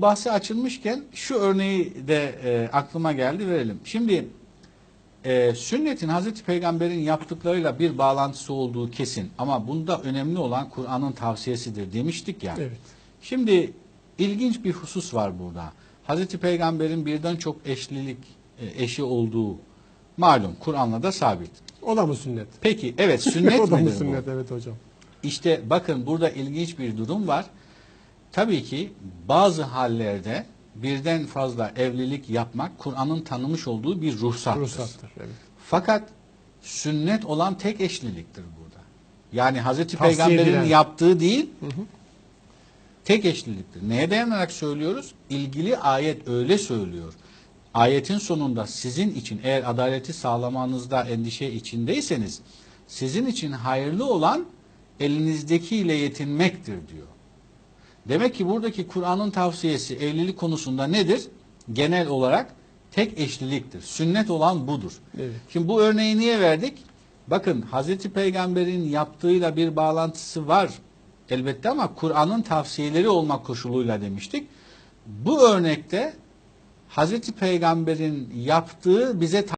bahsi açılmışken şu örneği de e, aklıma geldi verelim. Şimdi e, sünnetin Hazreti Peygamber'in yaptıklarıyla bir bağlantısı olduğu kesin ama bunda önemli olan Kur'an'ın tavsiyesidir demiştik ya. Evet. Şimdi ilginç bir husus var burada. Hazreti Peygamber'in birden çok eşlilik e, eşi olduğu malum Kur'an'la da sabit. O da mı sünnet? Peki evet sünnet o da mı midir bu? sünnet evet hocam. İşte bakın burada ilginç bir durum var. Tabii ki bazı hallerde birden fazla evlilik yapmak Kur'an'ın tanımış olduğu bir ruhsattır. Ruhsattır. Evet. Fakat sünnet olan tek eşliliktir burada. Yani Hazreti Tavsiye Peygamber'in edilen. yaptığı değil, Hı hı. tek eşliliktir. Neye dayanarak söylüyoruz? İlgili ayet öyle söylüyor. Ayetin sonunda sizin için eğer adaleti sağlamanızda endişe içindeyseniz sizin için hayırlı olan elinizdekiyle yetinmektir diyor. Demek ki buradaki Kur'an'ın tavsiyesi evlilik konusunda nedir? Genel olarak tek eşliliktir. Sünnet olan budur. Evet. Şimdi bu örneği niye verdik? Bakın Hazreti Peygamber'in yaptığıyla bir bağlantısı var elbette ama Kur'an'ın tavsiyeleri olmak koşuluyla demiştik. Bu örnekte Hazreti Peygamber'in yaptığı bize